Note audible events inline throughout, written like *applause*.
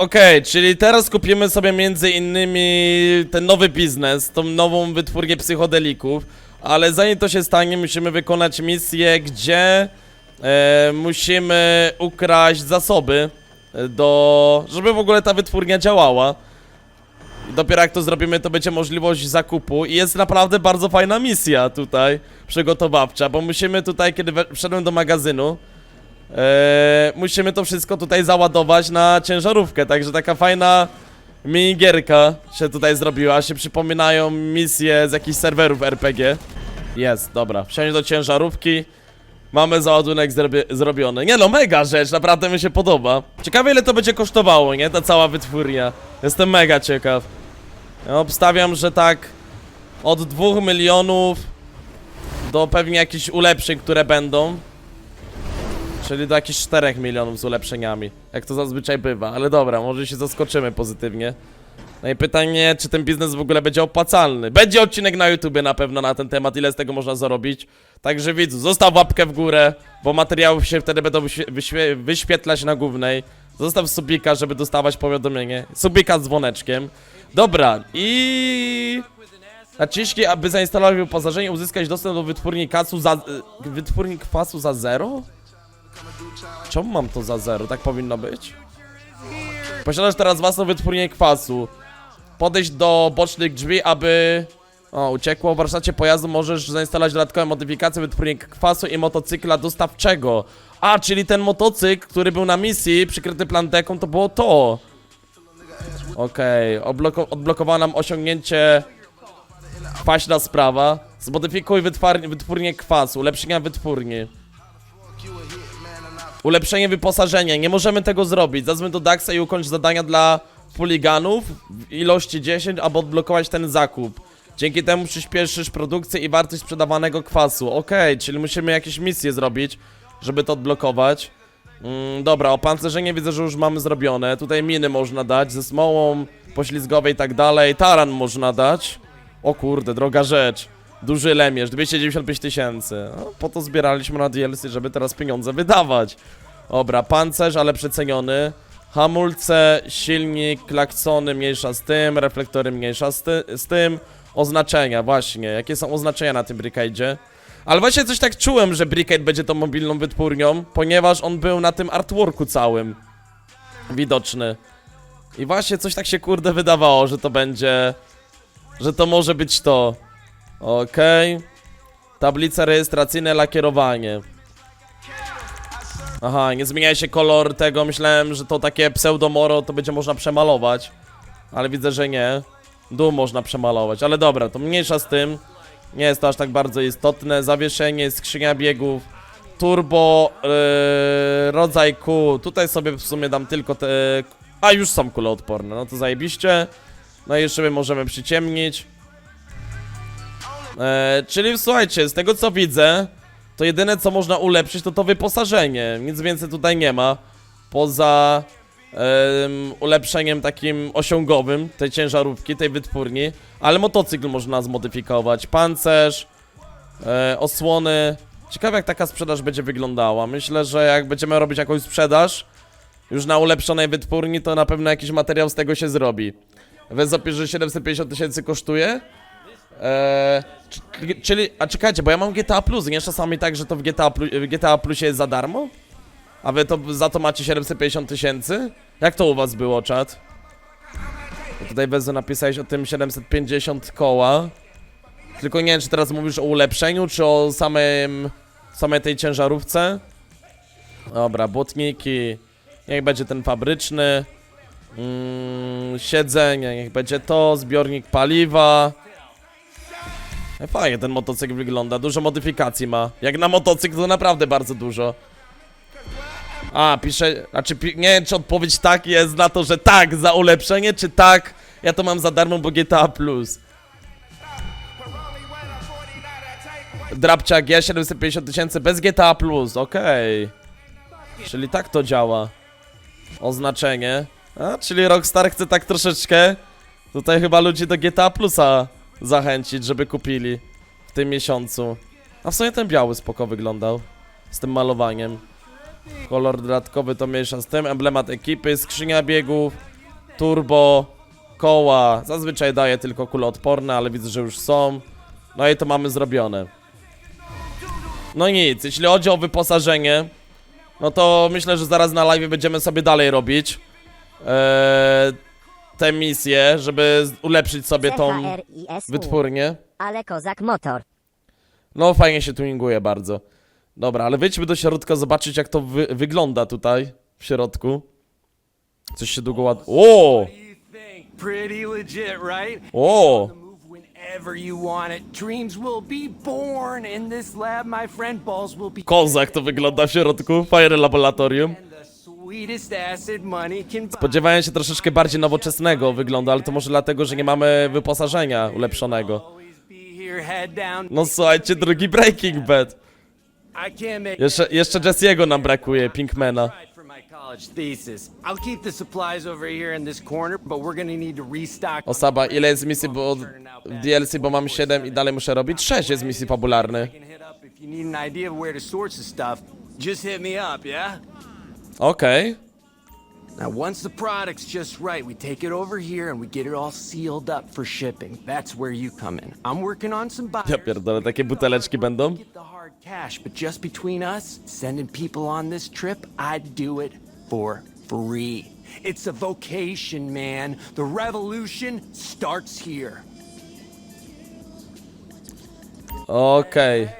Okej, czyli teraz kupimy sobie między innymi ten nowy biznes, tą nową wytwórnię psychodelików, ale zanim to się stanie, musimy wykonać misję, gdzie e, musimy ukraść zasoby e, do... żeby w ogóle ta wytwórnia działała. Dopiero jak to zrobimy, to będzie możliwość zakupu i jest naprawdę bardzo fajna misja tutaj, przygotowawcza, bo musimy tutaj, kiedy wszedłem do magazynu, Eee, musimy to wszystko tutaj załadować na ciężarówkę, także taka fajna minigierka się tutaj zrobiła, się przypominają misje z jakichś serwerów RPG. Jest, dobra, wsiąść do ciężarówki, mamy załadunek zrobi zrobiony. Nie no, mega rzecz, naprawdę mi się podoba. Ciekawe ile to będzie kosztowało, nie, ta cała wytwórnia. Jestem mega ciekaw. Ja obstawiam, że tak od 2 milionów do pewnie jakichś ulepszeń, które będą. Czyli do jakichś 4 milionów z ulepszeniami. Jak to zazwyczaj bywa, ale dobra, może się zaskoczymy pozytywnie. No i pytanie, czy ten biznes w ogóle będzie opłacalny? Będzie odcinek na YouTubie na pewno na ten temat, ile z tego można zarobić. Także widzu, zostaw łapkę w górę, bo materiały się wtedy będą wyświe wyświe wyświetlać na głównej. Zostaw subika, żeby dostawać powiadomienie. Subika z dzwoneczkiem. Dobra, i... Naciśnij, aby zainstalować wyposażenie uzyskać dostęp do wytwórni kasu za... y, Wytwórni kwasu za zero? Czemu mam to za zero? Tak powinno być. Posiadasz teraz własną wytwórnię kwasu. Podejść do bocznych drzwi, aby... O, uciekło. W warsztacie pojazdu możesz zainstalować dodatkowe modyfikacje wytwórni kwasu i motocykla dostawczego. A, czyli ten motocykl, który był na misji, przykryty plandeką, to było to. Okej, okay. odblokowała nam osiągnięcie kwaśna sprawa. Zmodyfikuj wytwórnię kwasu, ulepszenia wytwórni. Ulepszenie wyposażenia. Nie możemy tego zrobić. Zadzwoń do Daxa i ukończ zadania dla chuliganów w ilości 10, aby odblokować ten zakup. Dzięki temu przyspieszysz produkcję i wartość sprzedawanego kwasu. Okej, czyli musimy jakieś misje zrobić, żeby to odblokować. Mm, dobra, opancerzenie widzę, że już mamy zrobione. Tutaj miny można dać ze smołą poślizgowej i tak dalej. Taran można dać. O kurde, droga rzecz. Duży lemierz, 295 tysięcy. No, po to zbieraliśmy na DLC, żeby teraz pieniądze wydawać. Dobra, pancerz, ale przeceniony. Hamulce, silnik, klaksony mniejsza z tym, reflektory mniejsza z, ty z tym. Oznaczenia, właśnie. Jakie są oznaczenia na tym Brickade'zie? Ale właśnie coś tak czułem, że Brickade będzie tą mobilną wytwórnią, ponieważ on był na tym artworku całym widoczny. I właśnie coś tak się kurde wydawało, że to będzie... Że to może być to. Okej. Tablica rejestracyjna, lakierowanie. Aha, nie zmienia się kolor tego. Myślałem, że to takie pseudomoro to będzie można przemalować. Ale widzę, że nie. Dół można przemalować, ale dobra, to mniejsza z tym. Nie jest to aż tak bardzo istotne. Zawieszenie, skrzynia biegów. Turbo, yy, rodzaj kół. Tutaj sobie w sumie dam tylko te... A, już są kuloodporne, no to zajebiście. No i jeszcze my możemy przyciemnić. E, czyli słuchajcie, z tego co widzę, to jedyne co można ulepszyć to to wyposażenie. Nic więcej tutaj nie ma. Poza em, ulepszeniem takim osiągowym tej ciężarówki, tej wytwórni. Ale motocykl można zmodyfikować. Pancerz, e, osłony. Ciekawe jak taka sprzedaż będzie wyglądała. Myślę, że jak będziemy robić jakąś sprzedaż już na ulepszonej wytwórni, to na pewno jakiś materiał z tego się zrobi. Wezopie, że 750 tysięcy kosztuje? Eee, czyli, a czekajcie, bo ja mam GTA Plus, nie czasami tak, że to w GTA, Plu, w GTA Plusie jest za darmo? A wy to za to macie 750 tysięcy? Jak to u was było, czat? Tutaj Wezu napisałeś o tym 750 koła. Tylko nie wiem, czy teraz mówisz o ulepszeniu, czy o samym, samej tej ciężarówce? Dobra, błotniki. Niech będzie ten fabryczny. Mm, siedzenie, niech będzie to, zbiornik paliwa. E, Fajnie ten motocykl wygląda, dużo modyfikacji ma. Jak na motocykl to naprawdę bardzo dużo. A, pisze, znaczy pi nie wiem czy odpowiedź tak jest na to, że tak za ulepszenie, czy tak ja to mam za darmo, bo GTA+. Drapciak G 750 tysięcy bez GTA+, okej. Czyli tak to działa. Oznaczenie. A, czyli Rockstar chce tak troszeczkę tutaj chyba ludzi do GTA Plusa zachęcić, żeby kupili w tym miesiącu. A w sumie ten biały spoko wyglądał. Z tym malowaniem. Kolor dodatkowy to mniejsza z tym. Emblemat ekipy, skrzynia biegów. turbo, koła. Zazwyczaj daje tylko kuloodporne, ale widzę, że już są. No i to mamy zrobione. No nic, jeśli chodzi o wyposażenie, no to myślę, że zaraz na live będziemy sobie dalej robić eee, te misje, żeby z- ulepszyć sobie tą CHRISU. wytwórnię. Ale kozak motor. No fajnie się tuninguje bardzo. Dobra, ale wyjdźmy do środka zobaczyć jak to wy wygląda tutaj w środku. Coś się długo ład... O! What do you think? Pretty legit, right? O! On the move whenever you want it. Dreams will be born in this lab, my friend. Balls will be. Kozak to wygląda w środku. Fire Laboratorium. And Spodziewałem się troszeczkę bardziej nowoczesnego wyglądu, ale to może dlatego, że nie mamy wyposażenia ulepszonego. No słuchajcie, drugi Breaking Bad. Jeszcze, jeszcze Jesse'ego nam brakuje, Pinkmana. Osaba, ile jest misji bo w DLC, bo mam 7 i dalej muszę robić? 6 jest misji stuff. Just hit me up, yeah? Okej. Now, once the product's just right, we take it over here and we get it all sealed up for shipping. That's where you come in. I'm working on some buyers. Ja pierdolę, takie buteleczki będą? Get the hard cash, but just between us, sending people on this trip, I'd do it for free. It's a vocation, man. The revolution starts here. Okej. Hey,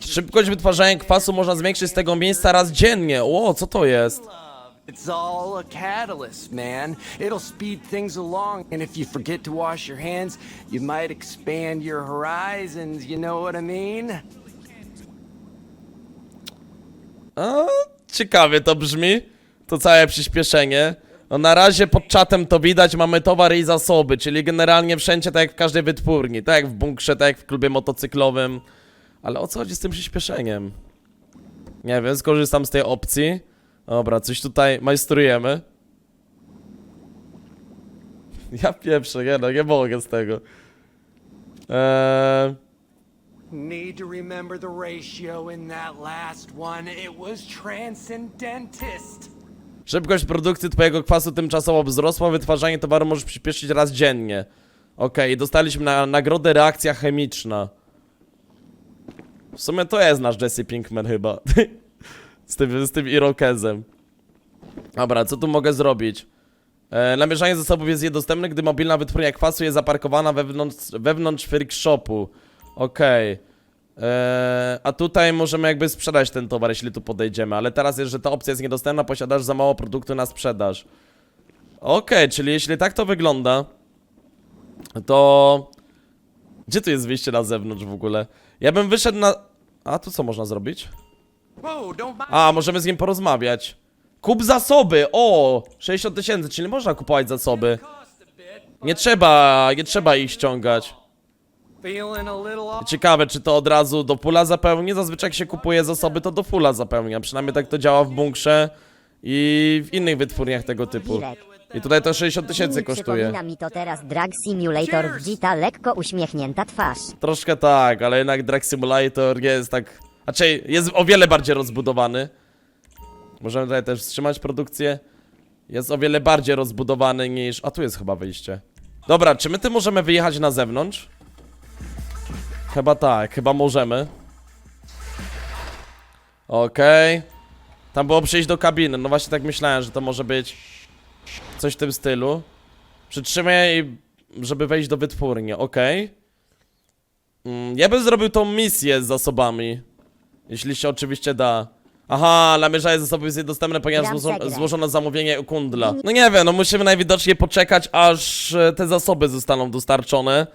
Szybkość wytwarzania kwasu można zwiększyć z tego miejsca raz dziennie. O, co to jest? It's all a catalyst, man. It'll speed things along, and if you forget to wash your hands, you might expand your horizons, you know what I mean? A, ciekawie to brzmi. To całe przyspieszenie. No na razie pod czatem to widać, mamy towar i zasoby, czyli generalnie wszędzie tak jak w każdej wytwórni, tak jak w bunkrze, tak jak w klubie motocyklowym. Ale o co chodzi z tym przyspieszeniem? Nie wiem, skorzystam z tej opcji. Dobra, coś tutaj majstrujemy. *laughs* Ja pieprzę, nie no, nie mogę z tego. Eee... Need to remember the ratio in that last one. It was transcendentist. Szybkość produkcji twojego kwasu tymczasowo wzrosła, wytwarzanie towaru możesz przyspieszyć raz dziennie. Okej, dostaliśmy na, nagrodę reakcja chemiczna. W sumie to jest nasz Jesse Pinkman chyba. *laughs* z, tym, z tym Irokezem. Dobra, co tu mogę zrobić? E, namierzanie zasobów jest niedostępne, gdy mobilna wytwórnia kwasu jest zaparkowana wewnątrz, wewnątrz freak shopu. Okej. Eee, a tutaj możemy jakby sprzedać ten towar, jeśli tu podejdziemy, ale teraz jest, że ta opcja jest niedostępna, posiadasz za mało produktu na sprzedaż. Okej, czyli jeśli tak to wygląda, to... Gdzie tu jest wyjście na zewnątrz w ogóle? Ja bym wyszedł na... A, tu co można zrobić? A, możemy z nim porozmawiać. Kup zasoby! O! 60 tysięcy, czyli można kupować zasoby. Nie trzeba, nie trzeba ich ściągać. Ciekawe, czy to od razu do pula zapełni? Zazwyczaj jak się kupuje zasoby, to do pula zapełnia. Przynajmniej tak to działa w bunkrze i w innych wytwórniach tego typu. I tutaj to 60 tysięcy kosztuje. Przypomina mi to teraz Drag Simulator w Gita, lekko uśmiechnięta twarz. Troszkę tak, ale jednak Drag Simulator jest tak... Znaczy, jest o wiele bardziej rozbudowany. Możemy tutaj też wstrzymać produkcję. Jest o wiele bardziej rozbudowany niż... A tu jest chyba wyjście. Dobra, czy my tym możemy wyjechać na zewnątrz? Chyba tak, chyba możemy. Okej. Tam było przejść do kabiny. No właśnie tak myślałem, że to może być coś w tym stylu. Przytrzymaj, żeby wejść do wytwórni. Okej. Mm, Ja bym zrobił tą misję z zasobami. Jeśli się oczywiście da. Aha, namierzanie zasobów jest niedostępne, ponieważ Gram przegrę. złożono zamówienie u kundla. No nie wiem, no musimy najwidoczniej poczekać, aż e, te zasoby zostaną dostarczone.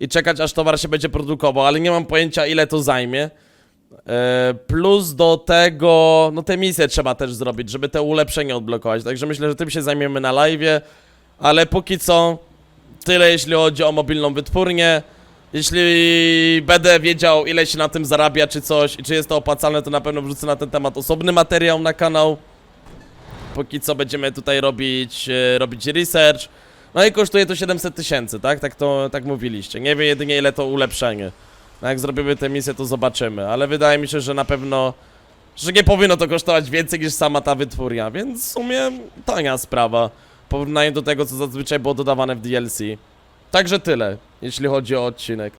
I czekać, aż towar się będzie produkował, ale nie mam pojęcia, ile to zajmie. E, plus do tego, no te misje trzeba też zrobić, żeby te ulepszenia odblokować. Także myślę, że tym się zajmiemy na live. Ale póki co, tyle jeśli chodzi o mobilną wytwórnię. Jeśli będę wiedział, ile się na tym zarabia, czy coś, i czy jest to opłacalne, to na pewno wrzucę na ten temat osobny materiał na kanał. Póki co będziemy tutaj robić, e, robić research. No i kosztuje to 700 tysięcy, tak? Tak to, tak mówiliście. Nie wiem jedynie ile to ulepszenie. No jak zrobimy tę misję, to zobaczymy. Ale wydaje mi się, że na pewno że nie powinno to kosztować więcej niż sama ta wytwórnia, więc w sumie tania sprawa. W porównaniu do tego, co zazwyczaj było dodawane w DLC. Także tyle, jeśli chodzi o odcinek.